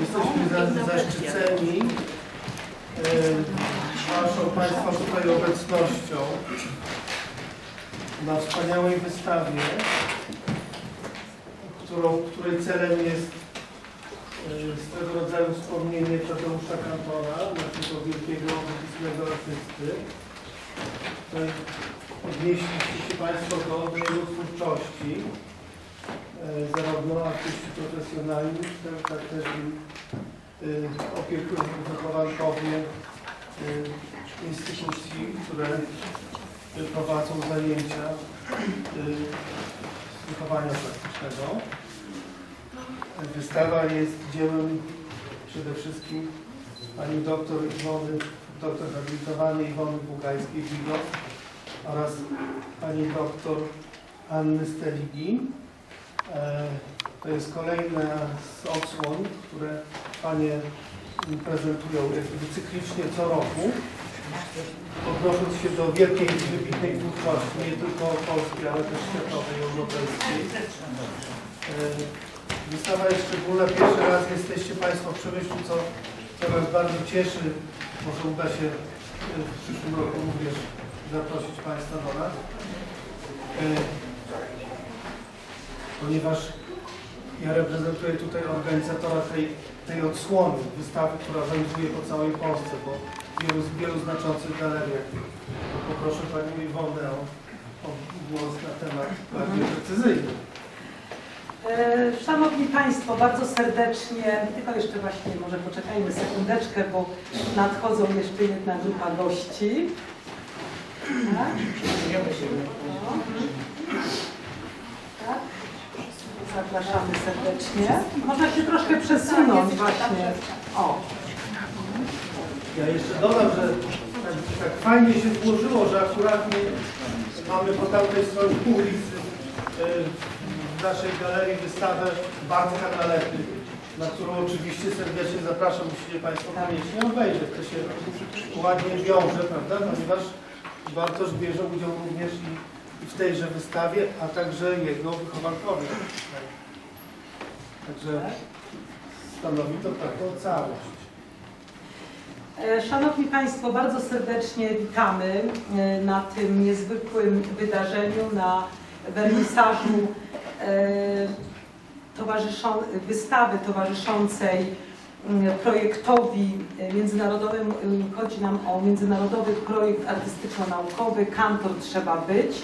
Jesteśmy za- zaszczyceni e, Waszą Państwa tutaj obecnością na wspaniałej wystawie, którą, której celem jest e, swego rodzaju wspomnienie Tadeusza Kantona, naszego wielkiego, wybitnego artysty. Odnieśliście się Państwo do jego twórczości e, zarówno artyści profesjonalni, tak, też i y, opiekunowie, wychowankowie y, instytucji, które prowadzą zajęcia z wychowania praktycznego. Wystawa jest dziełem przede wszystkim pani doktor Iwony, doktor habilitowanej Iwony Bugajskiej-Wigo oraz pani doktor Anny Steligi. E, To jest kolejna z odsłon, które Panie prezentują jakby cyklicznie co roku, odnosząc się do wielkiej, wybitnej twórczości, nie tylko polskiej, ale też światowej, europejskiej. E, Wystawa jest szczególna, pierwszy raz jesteście Państwo w Przemyślu, co, co nas bardzo cieszy. Może uda się e, w przyszłym roku również zaprosić Państwa do nas. Ponieważ ja reprezentuję tutaj organizatora tej, tej odsłony wystawy, która wędruje po całej Polsce, po wielu, wielu znaczących galeriach. Poproszę Panią Iwonę o, o głos na temat bardziej precyzyjny. E, Szanowni Państwo, bardzo serdecznie, tylko jeszcze właśnie może poczekajmy sekundeczkę, bo nadchodzą jeszcze jedna grupa gości. Tak. Zapraszamy serdecznie. Można się troszkę przesunąć właśnie. O, Ja jeszcze dodam, że tak, tak fajnie się złożyło, że akurat my mamy po tamtej stronie ulicy e, w naszej galerii wystawę Bartka Nalety, na którą oczywiście serdecznie zapraszam, musicie Państwo koniecznie obejrzeć. To się ładnie wiąże, prawda, ponieważ Bartosz bierze udział również i, i w tejże wystawie, a także jego wychowankowie. Także stanowi to taką całość. E, Szanowni Państwo, bardzo serdecznie witamy e, na tym niezwykłym wydarzeniu, na wernisażu e, towarzyszą, wystawy towarzyszącej projektowi międzynarodowemu. e, Chodzi nam o międzynarodowy projekt artystyczno-naukowy Kantor Trzeba Być,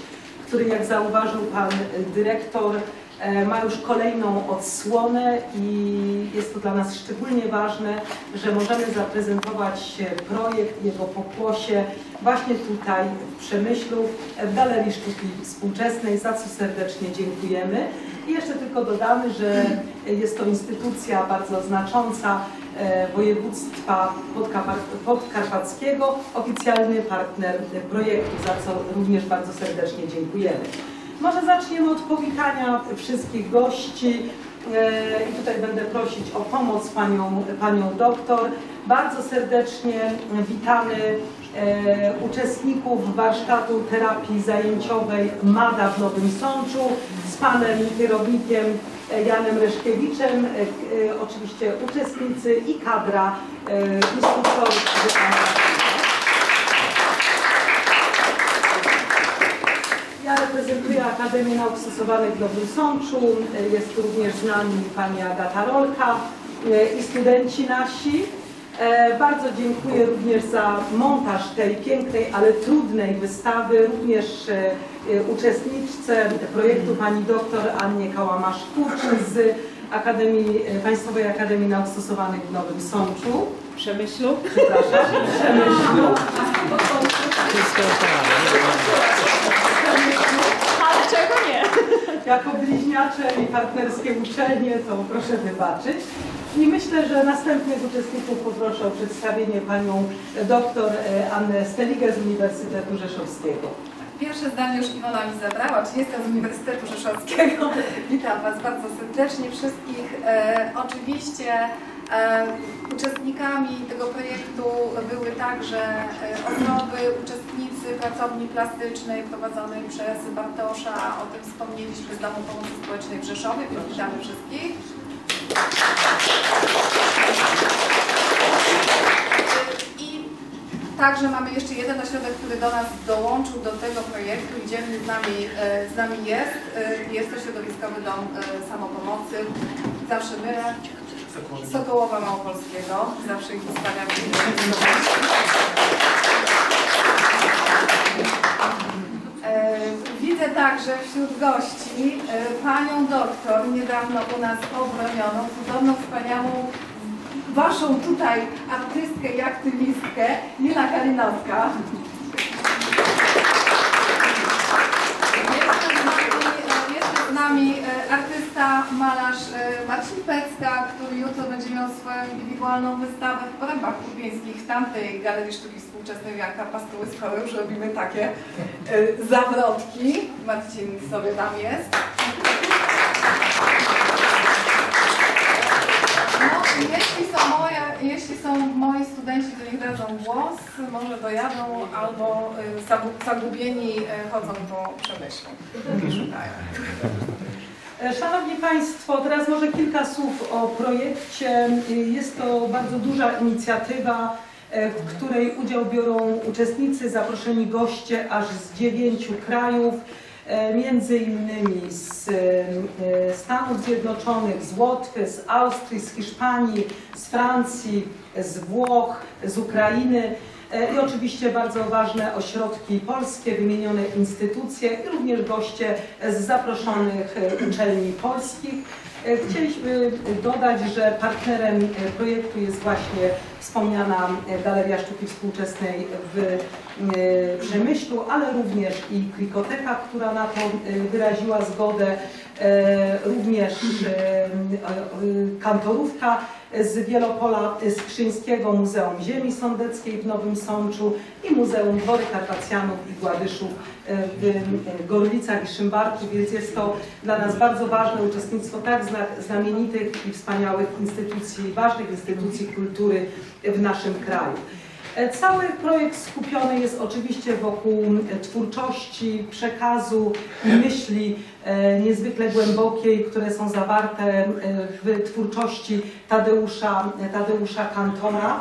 który jak zauważył Pan e, Dyrektor e, ma już kolejną odsłonę i jest to dla nas szczególnie ważne, że możemy zaprezentować projekt, jego pokłosie właśnie tutaj w Przemyślu, w Galerii Sztuki Współczesnej, za co serdecznie dziękujemy. I jeszcze tylko dodamy, że jest to instytucja bardzo znacząca województwa Podkapar- podkarpackiego, oficjalny partner projektu, za co również bardzo serdecznie dziękujemy. Może zaczniemy od powitania wszystkich gości. E, I tutaj będę prosić o pomoc panią, panią doktor. Bardzo serdecznie witamy e, uczestników warsztatu terapii zajęciowej MADA w Nowym Sączu z panem kierownikiem e, Janem Reszkiewiczem, e, e, oczywiście uczestnicy i kadra e, instruktorów. Ja reprezentuję Akademię Nauk Stosowanych w Nowym Sączu. Jest również z nami pani Agata Rolka e, i studenci nasi. E, Bardzo dziękuję również za montaż tej pięknej, ale trudnej wystawy. Również e, e, uczestniczce projektu pani doktor Annie Kałamasz-Kurczyn z Akademii, Państwowej Akademii Nauk Stosowanych w Nowym Sączu. Przemyślu? Przepraszam, w Przemyślu. Ale czego nie? Jako bliźniacze i partnerskie uczelnie, to proszę wybaczyć. I myślę, że następnych uczestników poproszę o przedstawienie panią doktor e, Annę Steligę z Uniwersytetu Rzeszowskiego. Pierwsze zdanie już Iwona mi zabrała, czyli jestem z Uniwersytetu Rzeszowskiego. Witam Was bardzo serdecznie wszystkich. E, oczywiście e, uczestnikami tego projektu były także e, osoby, uczestnicy pracowni plastycznej prowadzonej przez Bartosza. O tym wspomnieliśmy z Domu Pomocy Społecznej w Rzeszowie, witamy wszystkich. Także mamy jeszcze jeden ośrodek, który do nas dołączył do tego projektu i dzielny z nami, e, z nami jest. E, Jest to Środowiskowy Dom e, Samopomocy. Zawsze mylę. Sokołowa Małopolskiego. Zawsze ich ustawiam. Widzę także wśród gości panią doktor, niedawno u nas obronioną, cudowną, wspaniałą, waszą tutaj artystkę i aktywistkę, Lila Kalinowska. Jest z nami, e, artysta, malarz e, Marcin Pecka, który jutro będzie miał swoją indywidualną wystawę w Porębach Kupińskich, w tamtej Galerii Sztuki Współczesnej Janka Pastułyskiego. Już robimy takie e, zawrotki. Marcin sobie tam jest. No, jeśli są, moje, jeśli są moi dadzą głos, może dojadą, albo y, zagu- zagubieni y, chodzą po szukają. E, Szanowni Państwo, teraz może kilka słów o projekcie. Jest to bardzo duża inicjatywa, e, w której udział biorą uczestnicy, zaproszeni goście aż z dziewięciu krajów, e, między innymi z e, Stanów Zjednoczonych, z Łotwy, z Austrii, z Hiszpanii, z Francji, z Włoch, z Ukrainy. E, I oczywiście bardzo ważne ośrodki polskie, wymienione instytucje i również goście z zaproszonych e, uczelni polskich. E, Chcieliśmy dodać, że partnerem e, projektu jest właśnie wspomniana e, Galeria Sztuki Współczesnej w e, Przemyślu, ale również i Kwikoteka, która na to e, wyraziła zgodę, e, również e, e, kantorówka z Wielopola Skrzyńskiego, Muzeum Ziemi Sądeckiej w Nowym Sączu i Muzeum Dwory Karpacjanów i Gładyszów e, w Gorlicach i Szymbarku, więc jest to dla nas bardzo ważne uczestnictwo tak zna- znamienitych i wspaniałych instytucji, ważnych instytucji kultury w naszym kraju. E, Cały projekt skupiony jest oczywiście wokół e, twórczości, przekazu i myśli e, niezwykle głębokiej, które są zawarte w twórczości Tadeusza, Tadeusza Kantora.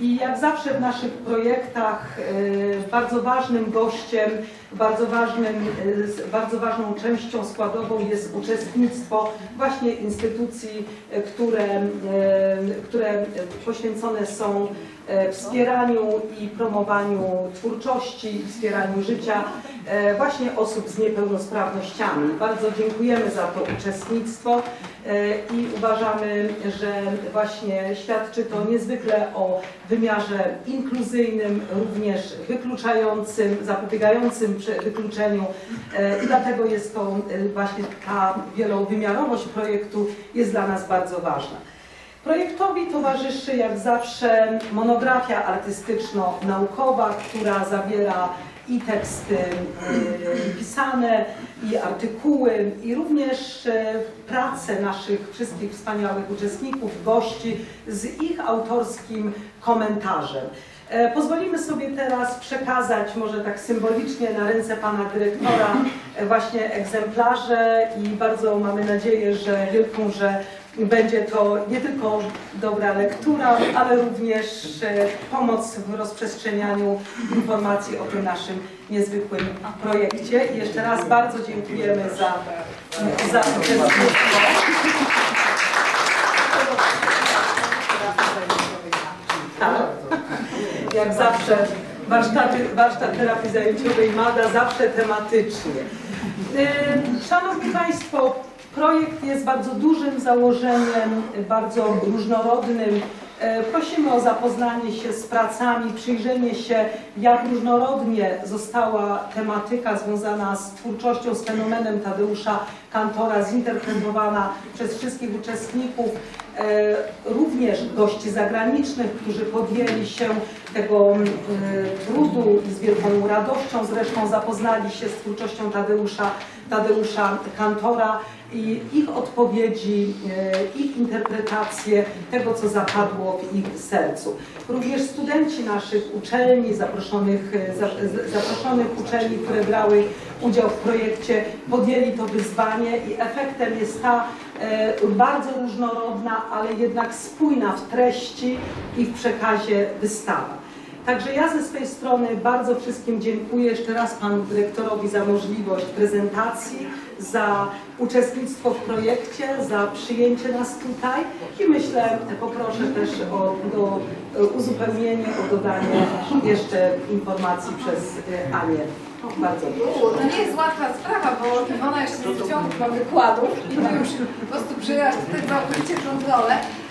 I jak zawsze w naszych projektach bardzo ważnym gościem, bardzo, ważnym, bardzo ważną częścią składową jest uczestnictwo właśnie instytucji, które, które poświęcone są wspieraniu i promowaniu twórczości, wspieraniu życia e, właśnie osób z niepełnosprawnościami. Bardzo dziękujemy za to uczestnictwo e, i uważamy, że właśnie świadczy to niezwykle o wymiarze inkluzyjnym, również wykluczającym, zapobiegającym wykluczeniu e, i dlatego jest to e, właśnie ta wielowymiarowość projektu jest dla nas bardzo ważna. Projektowi towarzyszy jak zawsze monografia artystyczno-naukowa, która zawiera i teksty y, pisane, i artykuły, i również y, prace naszych wszystkich wspaniałych uczestników, gości z ich autorskim komentarzem. E, Pozwolimy sobie teraz przekazać, może tak symbolicznie, na ręce pana dyrektora e, właśnie egzemplarze i bardzo mamy nadzieję, że wielką, że będzie to nie tylko dobra lektura, ale również e, pomoc w rozprzestrzenianianiu informacji o tym naszym niezwykłym projekcie. I jeszcze raz bardzo dziękujemy za, za uczestnictwo. Jak zawsze warsztaty, warsztat terapii zajęciowej MADA zawsze tematycznie. Yy, Szanowni Państwo, projekt jest bardzo dużym założeniem, bardzo różnorodnym. E, Prosimy o zapoznanie się z pracami, przyjrzenie się, jak różnorodnie została tematyka związana z twórczością, z fenomenem Tadeusza Kantora zinterpretowana przez wszystkich uczestników, e, również gości zagranicznych, którzy podjęli się tego e, trudu i z wielką radością zresztą zapoznali się z twórczością Tadeusza, Tadeusza Kantora i ich odpowiedzi, e, ich interpretacje tego, co zapadło w ich sercu. Również studenci naszych uczelni, zaproszonych, e, zaproszonych uczelni, które brały udział w projekcie, podjęli to wyzwanie i efektem jest ta e, bardzo różnorodna, ale jednak spójna w treści i w przekazie wystawa. Także ja ze swojej strony bardzo wszystkim dziękuję jeszcze raz panu dyrektorowi za możliwość prezentacji, za uczestnictwo w projekcie, za przyjęcie nas tutaj i myślę, poproszę też o do, uzupełnienie, o dodanie jeszcze informacji przez e, Anię. Bardzo proszę. To nie jest łatwa sprawa, bo Iwona jeszcze nie wciąga chyba wykładów i ty już po prostu przyjęłaś tutaj całkowicie kontrolę. E,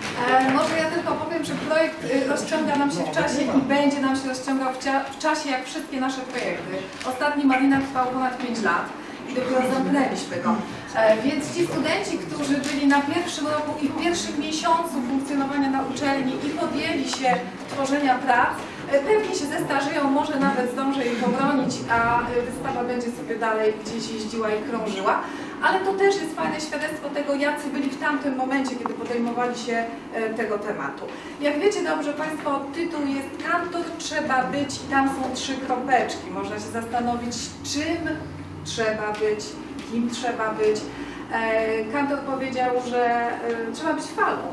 może ja tylko powiem, że projekt y, rozciąga nam się w czasie i będzie nam się rozciągał w, czasie jak wszystkie nasze projekty. Ostatni Marina trwał ponad 5 lat i dopiero zamknęliśmy go. E, więc ci studenci, którzy byli na pierwszym roku i w pierwszym miesiącu funkcjonowania na uczelni i podjęli się tworzenia prac, e, pewnie się zestarzeją, może nawet zdążę ich obronić, a e, wystawa będzie sobie dalej gdzieś jeździła i krążyła. Ale to też jest fajne świadectwo tego, jacy byli w tamtym momencie, kiedy podejmowali się e, tego tematu. Jak wiecie dobrze Państwo, tytuł jest Kantor trzeba być i tam są trzy kropeczki. Można się zastanowić, czym trzeba być, kim trzeba być. E, Kantor powiedział, że e, trzeba być falą.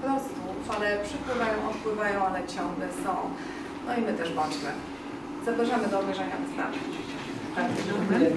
Po prostu fale przypływają, odpływają, ale ciągle są. No i my też bądźmy. Zapraszamy do obejrzenia wystawy. Bardzo dziękujemy.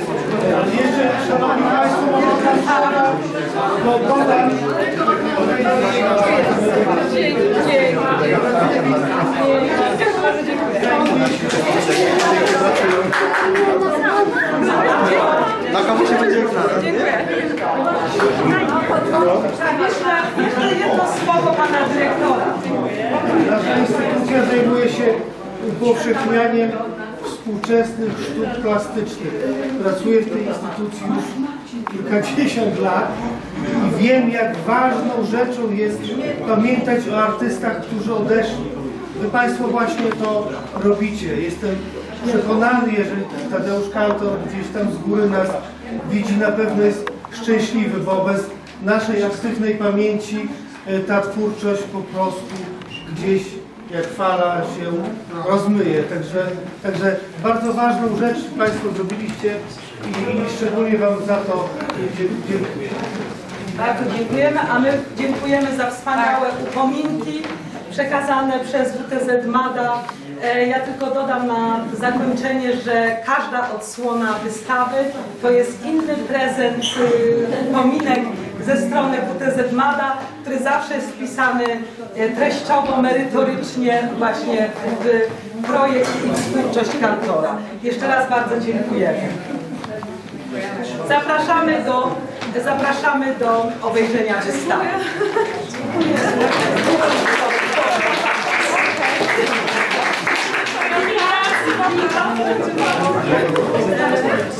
Jeszcze, Szanowni Państwo, no dodam, Na komu się będzie jeszcze, jeszcze jedno słowo pana dyrektora. nasza instytucja zajmuje się upowszechnianiem współczesnych sztuk plastycznych. Pracuję w tej instytucji już kilkadziesiąt lat i wiem, jak ważną rzeczą jest pamiętać o artystach, którzy odeszli. Wy Państwo właśnie to robicie. Jestem przekonany, jeżeli Tadeusz Kantor gdzieś tam z góry nas widzi, na pewno jest szczęśliwy, bo bez naszej aktywnej pamięci e, ta twórczość po prostu gdzieś jak fala się rozmyje. Także, także bardzo ważną rzecz Państwo zrobiliście i, i szczególnie Wam za to dziękuję. Bardzo dziękujemy, a my dziękujemy za wspaniałe upominki przekazane przez WTZ MADA. E, Ja tylko dodam na zakończenie, że każda odsłona wystawy to jest inny prezent, y, upominek ze strony WTZ MADA, który zawsze jest wpisany e, treściowo, merytorycznie właśnie w projekt i twórczość kantora. Jeszcze raz bardzo dziękujemy. Zapraszamy do, zapraszamy do obejrzenia wystawy. Gratulacje, Спасибо.